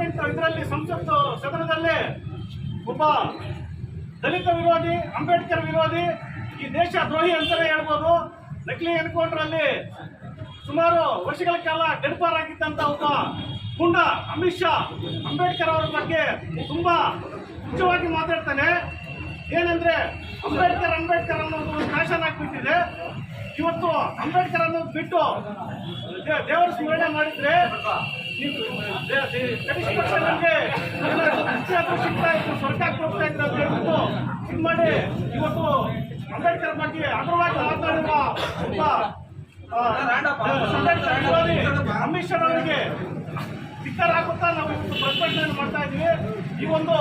Parliament ಇದರಲ್ಲಿ ಸಂಸತ್ತು ಸದನದಲ್ಲಿ ಒಬ್ಬ ದಲಿತ ವಿರೋಧಿ, ಅಂಬೇಡ್ಕರ್ ವಿರೋಧಿ, ಈ ದೇಶ ದ್ರೋಹಿ ಅಂತಲೇ ಹೇಳ್ಬೋದು. ನಕಲಿ ಎನ್ಕೌಂಟರ್ ಅಲ್ಲಿ ಸುಮಾರು ವರ್ಷಗಳ ಕಾಲ ಗಡಿಪಾರಾಗಿದ್ದಂತ ಒಬ್ಬ ಪುಂಡ ಅಮಿತ್ ಶಾ ಅಂಬೇಡ್ಕರ್ ಅವರ ಬಗ್ಗೆ ತುಂಬಾ ಮುಖ್ಯವಾಗಿ ಮಾತಾಡ್ತಾನೆ. ಏನಂದ್ರೆ ಅಂಬೇಡ್ಕರ್ ಅಂಬೇಡ್ಕರ್ ಅನ್ನೋದು ಒಂದು ಫ್ಯಾಷನ್ ಆಗ್ಬಿಟ್ಟಿದೆ. ಇವತ್ತು ಅಂಬೇಡ್ಕರ್ ಅನ್ನೋದು ಬಿಟ್ಟು ದೇವರ ಸ್ಮರಣೆ ಮಾಡಿದ್ರೆ ಇತ್ತು ಹೇಳ್ಬಿಟ್ಟು ಇದು ಇವತ್ತು ಅಮಿತ್ ಶಾ ಅವರಿಗೆ ಧಿಕ್ಕಾರ ಹಾಕುತ್ತಾ ನಾವು ಇವತ್ತು ಪ್ರತಿಭಟನೆ ಮಾಡ್ತಾ ಇದ್ದೀವಿ ಈ ಒಂದು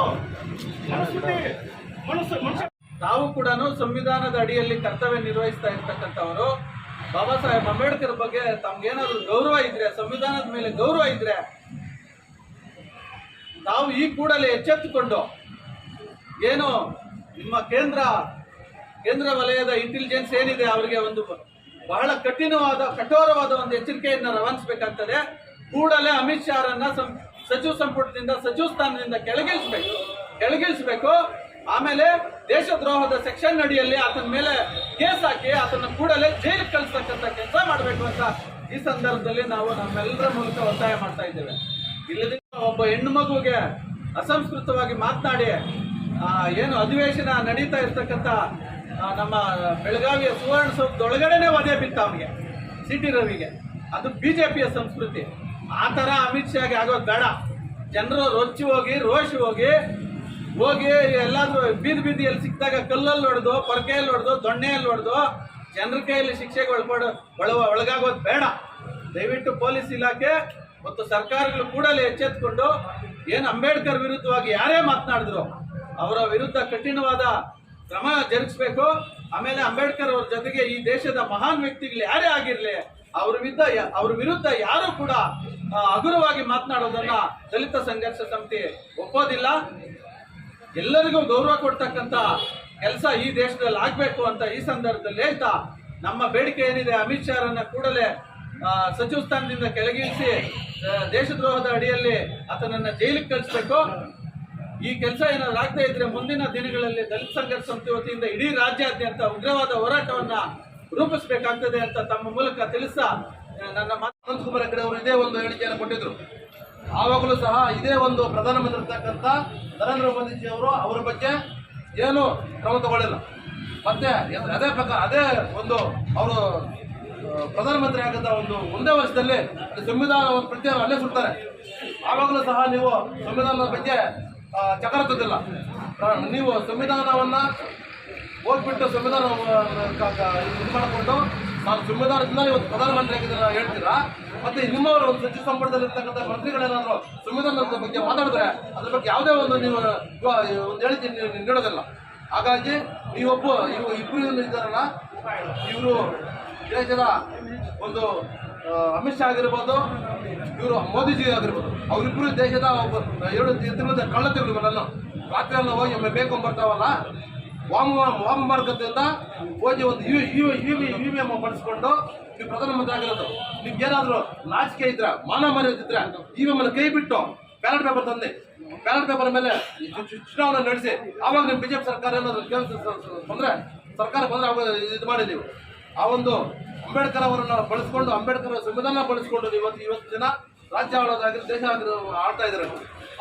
ಮನಸ್ಥಿತಿ ಮನಸ್ಸು ಮನುಷ್ಯ ತಾವು ಕೂಡ ಸಂವಿಧಾನದ ಅಡಿಯಲ್ಲಿ ಕರ್ತವ್ಯ ನಿರ್ವಹಿಸ್ತಾ ಇರ್ತಕ್ಕಂಥವರು ಬಾಬಾ ಸಾಹೇಬ್ ಅಂಬೇಡ್ಕರ್ ಬಗ್ಗೆ ತಮ್ಗೇನಾದ್ರು ಗೌರವ ಇದ್ರೆ, ಸಂವಿಧಾನದ ಮೇಲೆ ಗೌರವ ಇದ್ರೆ, ತಾವು ಈ ಕೂಡಲೇ ಎಚ್ಚೆತ್ತುಕೊಂಡು ಏನು ನಿಮ್ಮ ಕೇಂದ್ರ ಕೇಂದ್ರ ವಲಯದ ಇಂಟೆಲಿಜೆನ್ಸ್ ಏನಿದೆ, ಅವರಿಗೆ ಒಂದು ಬಹಳ ಕಠಿಣವಾದ, ಕಠೋರವಾದ ಒಂದು ಎಚ್ಚರಿಕೆಯನ್ನು ರವಾನಿಸಬೇಕಾಗ್ತದೆ ಕೂಡಲೇ ಅಮಿತ್ ಶಾರನ್ನ ಸಚಿವ ಸಂಪುಟದಿಂದ, ಸಚಿವ ಸ್ಥಾನದಿಂದ ಕೆಳಗಿಳಿಸಬೇಕು. ಕೆಳಗಿಳಿಸ್ಬೇಕು. ಆಮೇಲೆ ದೇಶದ್ರೋಹದ ಸೆಕ್ಷನ್ ಅಡಿಯಲ್ಲಿ ಆತನ ಮೇಲೆ ಕೇಸ್ ಹಾಕಿ ಆತನ ಕೂಡಲೇ ಜೈಲಿಗೆ ಕಳಿಸ್ತಕ್ಕಂಥ ಕೆಲಸ ಮಾಡಬೇಕು ಅಂತ ಈ ಸಂದರ್ಭದಲ್ಲಿ ನಾವು ನಮ್ಮೆಲ್ಲರ ಮೂಲಕ ಒತ್ತಾಯ ಮಾಡ್ತಾ ಇದ್ದೇವೆ. ಇಲ್ಲದೆ ಒಬ್ಬ ಹೆಣ್ಣು ಮಗುಗೆ ಅಸಂಸ್ಕೃತವಾಗಿ ಮಾತನಾಡಿ ಏನು ಅಧಿವೇಶನ ನಡೀತಾ ಇರ್ತಕ್ಕಂಥ ನಮ್ಮ ಬೆಳಗಾವಿಯ ಸುವರ್ಣಸೌಧದೊಳಗಡೆನೆ ವಧೆ ಬಿತ್ತ ಅವನಿಗೆ ಸಿ ಟಿ ರವಿಗೆ. ಅದು ಬಿಜೆಪಿಯ ಸಂಸ್ಕೃತಿ. ಆ ಥರ ಅಮಿತ್ ಶಾಗೆ ಆಗೋದು ಬೇಡ. ಜನರು ರೊಚ್ಚಿ ಹೋಗಿ ರೋಷಿ ಹೋಗಿ ಹೋಗಿ ಎಲ್ಲಾದ್ರೂ ಬೀದಿ ಬೀದಿಯಲ್ಲಿ ಸಿಕ್ಕಿದಾಗ ಕಲ್ಲಲ್ಲಿ ಹೊಡೆದು, ಪೊರಕೆಯಲ್ಲಿ ಹೊಡೆದು, ದೊಣ್ಣೆಯಲ್ಲಿ ಹೊಡೆದು, ಜನರ ಕೈಯಲ್ಲಿ ಶಿಕ್ಷೆಗೆ ಒಳಪಡ ಒಳ ಒಳಗಾಗೋದು ಬೇಡ. ದಯವಿಟ್ಟು ಪೊಲೀಸ್ ಇಲಾಖೆ ಮತ್ತು ಸರ್ಕಾರಗಳು ಕೂಡಲೇ ಎಚ್ಚೆತ್ಕೊಂಡು ಏನು ಅಂಬೇಡ್ಕರ್ ವಿರುದ್ಧವಾಗಿ ಯಾರೇ ಮಾತನಾಡಿದ್ರು ಅವರ ವಿರುದ್ಧ ಕಠಿಣವಾದ ಕ್ರಮ ಜರುಗಿಸ್ಬೇಕು. ಆಮೇಲೆ ಅಂಬೇಡ್ಕರ್ ಅವ್ರ ಜೊತೆಗೆ ಈ ದೇಶದ ಮಹಾನ್ ವ್ಯಕ್ತಿಗಳು ಯಾರೇ ಆಗಿರಲಿ, ಅವ್ರ ವಿರುದ್ಧ ಅವ್ರ ವಿರುದ್ಧ ಯಾರು ಕೂಡ ಹಗುರವಾಗಿ ಮಾತನಾಡೋದನ್ನ ದಲಿತ ಸಂಘರ್ಷ ಸಮಿತಿ ಒಪ್ಪೋದಿಲ್ಲ. ಎಲ್ಲರಿಗೂ ಗೌರವ ಕೊಡ್ತಕ್ಕಂಥ ಕೆಲಸ ಈ ದೇಶದಲ್ಲಿ ಆಗಬೇಕು ಅಂತ ಈ ಸಂದರ್ಭದಲ್ಲಿ ಹೇಳ್ತಾ ನಮ್ಮ ಬೇಡಿಕೆ ಏನಿದೆ ಅಮಿತ್ ಶಾರನ್ನ ಕೂಡಲೇ ಸಚಿವ ಸ್ಥಾನದಿಂದ ಕೆಳಗಿಳಿಸಿ ದೇಶದ್ರೋಹದ ಅಡಿಯಲ್ಲಿ ಆತನನ್ನು ಜೈಲಿಗೆ ಕಳಿಸ್ಬೇಕು. ಈ ಕೆಲಸ ಏನಾದ್ರು ಆಗದೆ ಇದ್ರೆ ಮುಂದಿನ ದಿನಗಳಲ್ಲಿ ದಲಿತ ಸಂಘರ್ಷ ಸಮಿತಿ ವತಿಯಿಂದ ಇಡೀ ರಾಜ್ಯಾದ್ಯಂತ ಉಗ್ರವಾದ ಹೋರಾಟವನ್ನ ರೂಪಿಸಬೇಕಾಗ್ತದೆ ಅಂತ ತಮ್ಮ ಮೂಲಕ ತಿಳಿಸ ನನ್ನ ಮಾತು ಕುಮಾರ್ ಹೆಗಡೆ ಅವರು ಇದೇ ಒಂದು ಹೇಳಿಕೆಯನ್ನು ಕೊಟ್ಟಿದ್ರು. ಆವಾಗಲೂ ಸಹ ಇದೇ ಒಂದು ಪ್ರಧಾನಮಂತ್ರಿ ಇರ್ತಕ್ಕಂಥ ನರೇಂದ್ರ ಮೋದಿಜಿ ಅವರು ಅವರ ಬಗ್ಗೆ ಏನು ಕ್ರಮ ತಗೊಳ್ಳಿಲ್ಲ. ಮತ್ತೆ ಅದೇ ಪ್ರಕಾರ, ಅದೇ ಒಂದು ಅವರು ಪ್ರಧಾನಮಂತ್ರಿ ಆಗದ ಒಂದು ಒಂದೇ ವರ್ಷದಲ್ಲಿ ಸಂವಿಧಾನ ಪ್ರತಿ ಅಲ್ಲೇ ಸುಡ್ತಾರೆ. ಆವಾಗಲೂ ಸಹ ನೀವು ಸಂವಿಧಾನದ ಬಗ್ಗೆ ಚಕರ ನೀವು ಸಂವಿಧಾನವನ್ನ ಹೋಗ್ಬಿಟ್ಟು ಸಂವಿಧಾನ ಇದು ಮಾಡಿಕೊಂಡು ನಾನು ಸಂವಿಧಾನದಿಂದ ಇವತ್ತು ಪ್ರಧಾನಮಂತ್ರಿ ಆಗಿದ್ದಾರೆ ಹೇಳ್ತೀರಾ? ಮತ್ತೆ ನಿಮ್ಮವರು ಒಂದು ಸಚಿವ ಸಂಪುಟದಲ್ಲಿ ಇರ್ತಕ್ಕಂಥ ಮಂತ್ರಿಗಳೇನಾದ್ರು ಸಂವಿಧಾನದ ಬಗ್ಗೆ ಮಾತಾಡಿದ್ರೆ ಅದ್ರ ಬಗ್ಗೆ ಯಾವುದೇ ಒಂದು ನೀವು ಒಂದು ಹೇಳಿಕೆ ನೀಡೋದಿಲ್ಲ. ಹಾಗಾಗಿ ನೀವೊಬ್ಬ ಇವು ಇಬ್ಬರು ಇದ್ದಾರಲ್ಲ, ಇವರು ದೇಶದ ಒಂದು ಅಮಿತ್ ಶಾ ಆಗಿರ್ಬೋದು, ಇವರು ಮೋದಿಜಿ ಆಗಿರ್ಬೋದು ಅವರಿಬ್ಬರು ದೇಶದ ಒಬ್ಬ, ಎರಡು ತಿಂಗಳ ಕಳ್ಳ ತಿಂಗಳು ರಾತ್ರಿ ಹೋಗಿ ಬೇಕು ಬರ್ತಾವಲ್ಲ ವಾಮ ವಾಮ ಮಾರ್ಗದಿಂದ ಹೋಗಿ ಒಂದು U U U V U V M ಬಳಸ್ಕೊಂಡು ನೀವು ಪ್ರಧಾನಮಂತ್ರಿ ಆಗಿರೋದು. ನಿಮ್ಗೆ ಏನಾದರೂ ನಾಚಿಕೆ ಇದ್ರೆ, ಮಾನ ಮರ್ಯಾದೆ ಇದ್ರೆ ಇ ವಿ ಕೈ ಬಿಟ್ಟು ಬ್ಯಾಲೆಟ್ ಪೇಪರ್ ತಂದೆ. ಬ್ಯಾಲೆಟ್ ಪೇಪರ್ ಮೇಲೆ ಚುನಾವಣೆ ನಡೆಸಿ, ಆವಾಗ ನಿಮ್ಮ ಬಿಜೆಪಿ ಸರ್ಕಾರ ಏನಾದರೂ ಕೇಂದ್ರ ಬಂದ್ರೆ ಸರ್ಕಾರ ಬಂದ್ರೆ ಅವಾಗ ಇದು ನೀವು. ಆ ಒಂದು ಅಂಬೇಡ್ಕರ್ ಅವರನ್ನ ಬಳಸ್ಕೊಂಡು, ಅಂಬೇಡ್ಕರ್ ಸಂವಿಧಾನ ಬಳಸ್ಕೊಂಡು ಇವತ್ತು ಇವತ್ತು ದಿನ ರಾಜ್ಯ ಆಳೋದಾಗಿರೋ ದೇಶ ಆಗಿರೋ ಆಡ್ತಾ ಇದ್ದಾರೆ.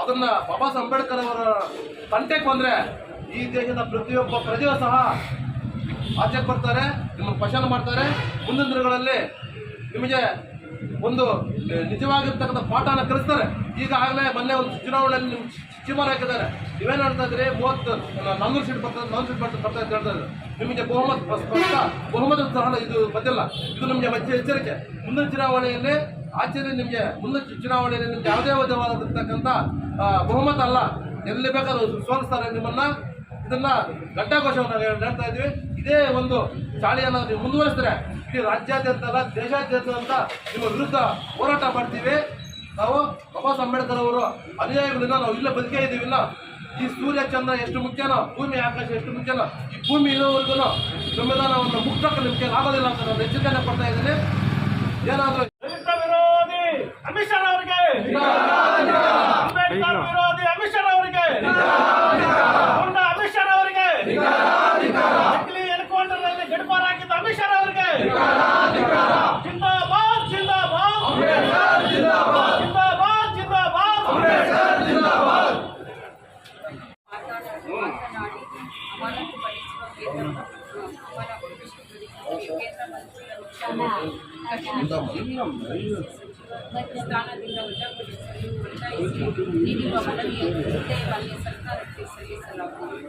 ಅದನ್ನ ಬಾಬಾ ಸಾಹೇಬ್ ಅಂಬೇಡ್ಕರ್ ಅವರ ತಂಟೆಗೆ ಬಂದ್ರೆ ಈ ದೇಶದ ಪ್ರತಿಯೊಬ್ಬ ಪ್ರಜೆಯೂ ಸಹ ಆಚೆ ಬರ್ತಾರೆ ನಿಮ್ಮ ಪಶನ ಮಾಡ್ತಾರೆ. ಮುಂದಿನ ದಿನಗಳಲ್ಲಿ ನಿಮಗೆ ಒಂದು ನಿಜವಾಗಿರ್ತಕ್ಕಂಥ ಪಾಠನ ಕಲಿಸ್ತಾರೆ. ಈಗಾಗಲೇ ಮೊನ್ನೆ ಒಂದು ಚುನಾವಣೆಯಲ್ಲಿ ನಿಮ್ಮ ಚಿಮಾರ್ ಹಾಕಿದ್ದಾರೆ. ನೀವೇನು ಹೇಳ್ತಾ ಇದ್ರಿ ಮೂವತ್ತು ನಾನ್ನೂರು ಸೀಟ್ ಬರ್ತದೆ ನಾನ್ನೂರು ಸೀಟ್ ಬರ್ತದೆ ಬರ್ತಾ ಅಂತ ಹೇಳ್ತಾ ಇದ್ದಾರೆ. ನಿಮಗೆ ಬಹುಮತ ಸ್ಪಷ್ಟ ಬಹುಮತ ಸಹ ಇದು ಬಂದಿಲ್ಲ ಇದು ನಿಮಗೆ ಮಧ್ಯ ಎಚ್ಚರಿಕೆ. ಮುಂದಿನ ಚುನಾವಣೆಯಲ್ಲಿ ಆಚರಣೆ ನಿಮಗೆ ಮುಂದಿನ ಚುನಾವಣೆಯಲ್ಲಿ ನಿಮ್ಗೆ ಯಾವುದೇ ವಿಧವಾಗಿರ್ತಕ್ಕಂಥ ಬಹುಮತ ಅಲ್ಲ. ಎಲ್ಲಿ ಬೇಕಾದ್ರೂ ಸೋಲಿಸ್ತಾರೆ ನಿಮ್ಮನ್ನ. ಇದನ್ನ ಘಟ್ಟಾಘೋಷವನ್ನು ಹೇಳ್ತಾ ಇದ್ವಿ ಇದೇ ಒಂದು ಚಾಳಿಯನ್ನು ನೀವು ಮುಂದುವರಿಸಿದ್ರೆ ಇಡೀ ರಾಜ್ಯಾದ್ಯಂತ ಅಲ್ಲ, ದೇಶಾದ್ಯಂತ ಅಂತ ನಿಮ್ಮ ವಿರುದ್ಧ ಹೋರಾಟ ಮಾಡ್ತೀವಿ. ನಾವು ಬಾಬಾ ಅಂಬೇಡ್ಕರ್ ಅವರು ಅನುಯಾಯಿಗಳಿಂದ ನಾವು ಇಲ್ಲ ಬದುಕೇ ಇದ್ದೀವಿಲ್ಲ ಈ ಸೂರ್ಯ ಚಂದ್ರ ಎಷ್ಟು ಮುಖ್ಯನೋ, ಭೂಮಿ, ಆಕಾಶ ಎಷ್ಟು ಮುಖ್ಯನೋ, ಈ ಭೂಮಿ ಇರೋವರೆಗೂ ಸಂವಿಧಾನವನ್ನು ಮುಕ್ತಕ್ಕೆ ನಿಮಗೆ ಆಗೋದಿಲ್ಲ ಅಂತ ನಾನು ಎಚ್ಚರಿಕೆಯನ್ನು ಕೊಡ್ತಾ ಇದ್ದೀನಿ. ಏನಾದರೂ ನಕಲಿ ಎನ್ಕೌಂಟರ್ ನಲ್ಲಿ ಗಡಪಾರಾಗಿದ್ದ ಅಮಿತ್ ಶಾ ಅವರಿಗೆ ಜಿಂದಾಬಾದ್ ಜಿಂದಾಬಾದ್ ಜಿಂದಾಬಾದ್ ಜಿಂದಾಬಾದ್ ಜಿಂದಾಬಾದ್ ಸ್ಥಾನದಿಂದ ವಜಾಗೊಳಿಸಲು ಒತ್ತಾಯಿಸಿ ನೀಡಿರುವ ಮನವಿಯನ್ನು ಮುಂದೆ ಸರ್ಕಾರಕ್ಕೆ ಸಲ್ಲಿಸಲಾಗುವುದು